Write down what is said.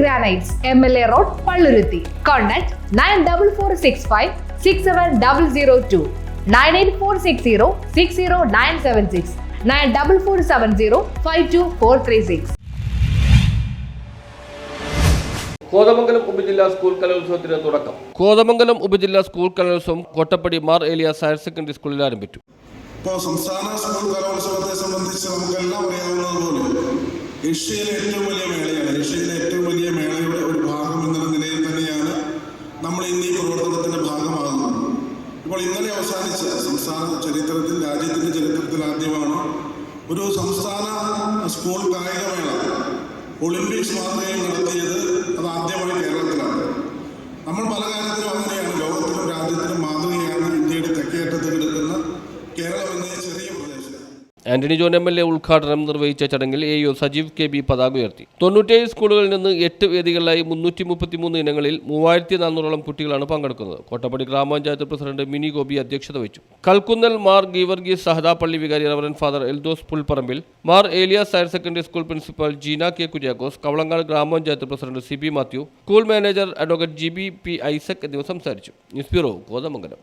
Granites M L A road Palluruthy contact nine double four six five six seven double zero two nine eight four six zero six zero nine seven six nine double four seven zero five two four three six Kothamangalam ഉപജില്ലാ school കലോത്സവത്തിന് തുടക്കം. കോതമംഗലം ഉപജില്ലാ school കലോത്സവം Kottappady Mar Elias higher secondary സ്കൂളിൽ ആരംഭിച്ചു. ഇപ്പോൾ സംസ്ഥാന school കലോത്സവത്തെ സംബന്ധിച്ച് നമുക്കെല്ലാം അറിയാവുന്നതുപോലെ ഏഷ്യയിലെ ഏറ്റവും വലിയ മേളയാണ്. ഏഷ്യയിലെ ഏറ്റവും വലിയ ഇപ്പോൾ ഇന്നലെ അവസാനിച്ച സംസ്ഥാന ചരിത്രത്തിൽ രാജ്യത്തിന്റെ ചരിത്രത്തിൽ ആദ്യമാണ് ഒരു സംസ്ഥാന സ്കൂൾ കായികമേള. ഒളിമ്പിക്സ് മാതൃകയിൽ നടത്തിയത് അത് ആദ്യമായി കേരളത്തിലാണ്. നമ്മൾ പല കാര്യത്തിലും അങ്ങനെയാണ് ലോകത്തിലും രാജ്യത്തിലും മാതൃകയാണ് ഇന്ത്യയുടെ തെക്കേറ്റത്ത് കിടക്കുന്ന Kerala Antony John M L A ഉദ്ഘാടനം നിർവഹിച്ച ചടങ്ങിൽ A U Sajeev K B പതാക ഉയർത്തി. തൊണ്ണൂറ്റേഴ് സ്കൂളുകളിൽ നിന്ന് എട്ട് വേദികളിലായി മുന്നൂറ്റി മുപ്പത്തിമൂന്ന് ഇനങ്ങളിൽ മൂവായിരത്തി നാനൂറോളം കുട്ടികളാണ് പങ്കെടുക്കുന്നത്. കോട്ടപ്പടി ഗ്രാമപഞ്ചായത്ത് പ്രസിഡന്റ് മിനി ഗോപി അധ്യക്ഷത വഹിച്ചു. കൽക്കുന്നൽ മാർ ഗീവർഗീസ് സഹദാപ്പള്ളി വികാരി reverend father Eldhose Pulparambil Mar Elias higher secondary school principal Jeena K Kuriakose Kavalangad ഗ്രാമപഞ്ചായത്ത് president C B Mathew school manager advocate G B P Isaac എന്നിവർ സംസാരിച്ചു. News bureau Kothamangalam.